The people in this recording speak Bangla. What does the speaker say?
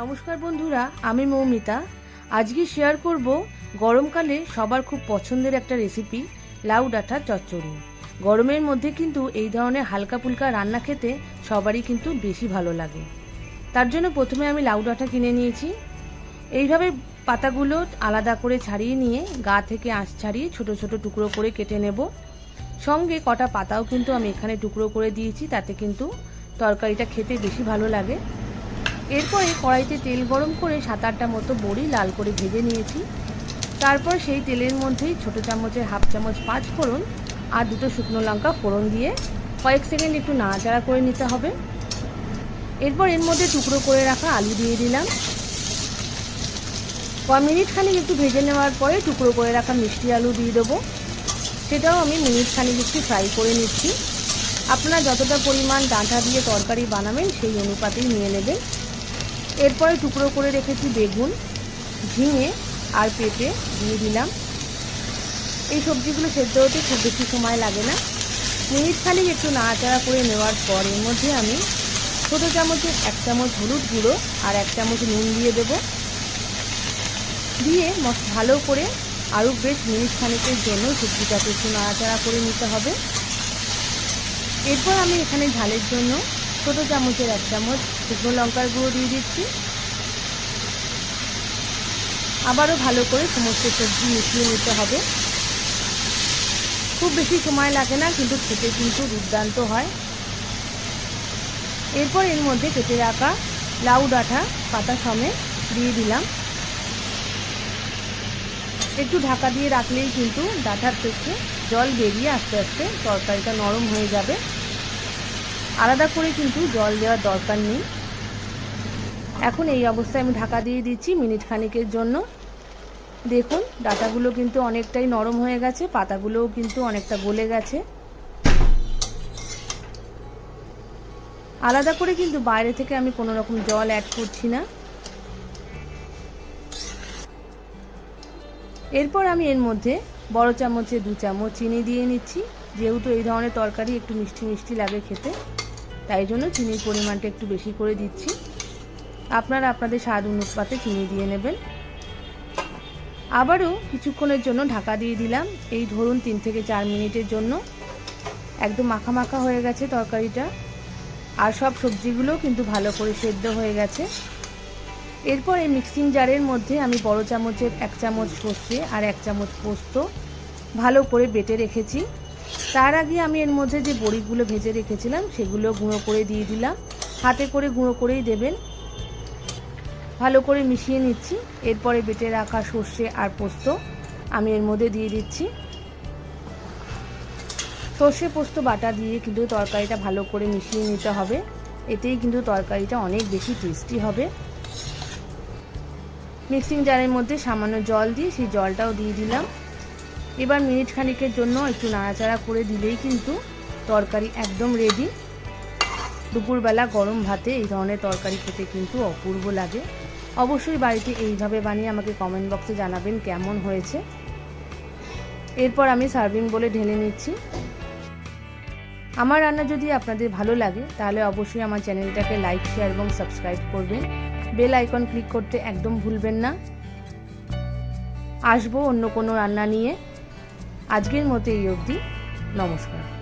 নমস্কার বন্ধুরা, আমি মৌমিতা। আজকে শেয়ার করব গরমকালে সবার খুব পছন্দের একটা রেসিপি লাউ ডাঁটা চচ্চড়ি। গরমের মধ্যে কিন্তু এই ধরনের হালকা ফুলকা রান্না খেতে সবারই কিন্তু বেশি ভালো লাগে। তার জন্য প্রথমে আমি লাউ ডাঁটা কিনে নিয়েছি। এইভাবে পাতাগুলো আলাদা করে ছাড়িয়ে নিয়ে গা থেকে আঁশ ছাড়িয়ে ছোট ছোট টুকরো করে কেটে নেব। সঙ্গে কটা পাতাও কিন্তু আমি এখানে টুকরো করে দিয়েছি, তাতে কিন্তু তরকারিটা খেতে বেশি ভালো লাগে। এরপরে কড়াইতে তেল গরম করে সাত আটটা মতো বড়ি লাল করে ভেজে নিয়েছি। তারপর সেই তেলের মধ্যেই ছোট চামচের হাফ চামচ পাঁচ ফোড়ন আর দুটো শুকনো লঙ্কা ফোড়ন দিয়ে কয়েক সেকেন্ড একটু নাড়াচাড়া করে নিতে হবে। এরপর এর মধ্যে টুকরো করে রাখা আলু দিয়ে দিলাম। ক মিনিট খানিক একটু ভেজে নেওয়ার পরে টুকরো করে রাখা মিষ্টি আলু দিয়ে দেবো। সেটাও আমি মিনিট খানিক একটু ফ্রাই করে নিচ্ছি। আপনারা যতটা পরিমাণ ডাঁটা দিয়ে তরকারি বানাবেন সেই অনুপাতেই নিয়ে নেবেন। এরপরে টুকরো করে রেখেছি বেগুন, ঝিঙে আর পেঁপে দিয়ে দিলাম। এই সবজিগুলো সেদ্ধ হতে খুব বেশি সময় লাগে না। মিনিট খানিক একটু নাড়াচাড়া করে নেওয়ার পর এর মধ্যে আমি ছোটো চামচে এক চামচ হলুদ গুঁড়ো আর এক চামচ নুন দিয়ে দেব। দিয়ে ভালো করে আরও বেশ মিনিট খানিকের জন্য সবজিটাকে একটু নাড়াচাড়া করে নিতে হবে। এরপর আমি এখানে ঝালের জন্য ছোটো চামচের এক চামচ শুকনো লঙ্কার গুঁড়ো দিয়ে দিচ্ছি। আবারও ভালো করে সমস্ত সবজি মিশিয়ে নিতে হবে। খুব বেশি সময় লাগে না, কিন্তু খেতে কিন্তু দুর্দান্ত হয়। এরপর এর মধ্যে কেটে রাখা লাউ ডাঁটা, পাতা সমেত দিয়ে দিলাম। একটু ঢাকা দিয়ে রাখলেই কিন্তু ডাঁটার থেকে জল বেরিয়ে আস্তে আস্তে তরকারিটা নরম হয়ে যাবে। আলাদা করে কিন্তু জল দেওয়ার দরকার নেই। এখন এই অবস্থায় আমি ঢাকা দিয়ে দিচ্ছি মিনিট খানিকের জন্য। দেখুন, ডাটাগুলো কিন্তু অনেকটাই নরম হয়ে গেছে, পাতাগুলোও কিন্তু অনেকটা গলে গেছে। আলাদা করে কিন্তু বাইরে থেকে আমি কোনো রকম জল অ্যাড করছি না। এরপর আমি এর মধ্যে বড় চামচে দু চামচ চিনি দিয়ে নিচ্ছি। যেহেতু এই ধরনের তরকারি একটু মিষ্টি মিষ্টি লাগে খেতে। তাই জন্য চিনির পরিমাণটা একটু বেশি করে দিচ্ছি। আপনারা আপনাদের স্বাদ অনুপাতে চিনি দিয়ে নেবেন। আবারও কিছুক্ষণের জন্য ঢাকা দিয়ে দিলাম। এই ধরুন তিন থেকে চার মিনিটের জন্য। একদম মাখা মাখা হয়ে গেছে তরকারিটা। আর সব সবজিগুলো কিন্তু ভালো করে সেদ্ধ হয়ে গেছে। এরপর এই মিক্সিং জারের মধ্যে আমি বড় চামচের এক চামচ সর্ষে আর এক চামচ পোস্ত ভালো করে বেটে রেখেছি। তার আগে আমি এর মধ্যে যে বড়িগুলো ভেজে রেখেছিলাম, সেগুলো গুঁড়ো করে দিয়ে দিলাম। হাতে করে গুঁড়ো করেই দেবেন। ভালো করে মিশিয়ে নিচ্ছি। এরপরে বেটে রাখা সর্ষে আর পোস্ত আমি এর মধ্যে দিয়ে দিচ্ছি। সর্ষে পোস্ত বাটা দিয়ে কিন্তু তরকারিটা ভালো করে মিশিয়ে নিতে হবে। এতেই কিন্তু তরকারিটা অনেক বেশি টেস্টি হবে। মিক্সিং জারের মধ্যে সামান্য জল দিয়ে সেই জলটাও দিয়ে দিলাম। এবার মিনিট খানিকের জন্য একটু নাড়াচাড়া করে দিলেই কিন্তু তরকারি একদম রেডি দুপুরবেলা গরম ভাতে এই ধরনের তরকারি খেতে কিন্তু অপূর্ব লাগে। অবশ্যই বাড়িতে এইভাবে বানিয়ে আমাকে কমেন্ট বক্সে জানাবেন কেমন হয়েছে। এরপর আমি সার্ভিং বলে ঢেলে নিচ্ছি। আমার রান্না যদি আপনাদের ভালো লাগে, তাহলে অবশ্যই আমার চ্যানেলটাকে লাইক শেয়ার এবং সাবস্ক্রাইব করবেন। বেল আইকন ক্লিক করতে একদম ভুলবেন না। আসব অন্য কোনো রান্না নিয়ে। আজকের মতো এই অবধি। নমস্কার।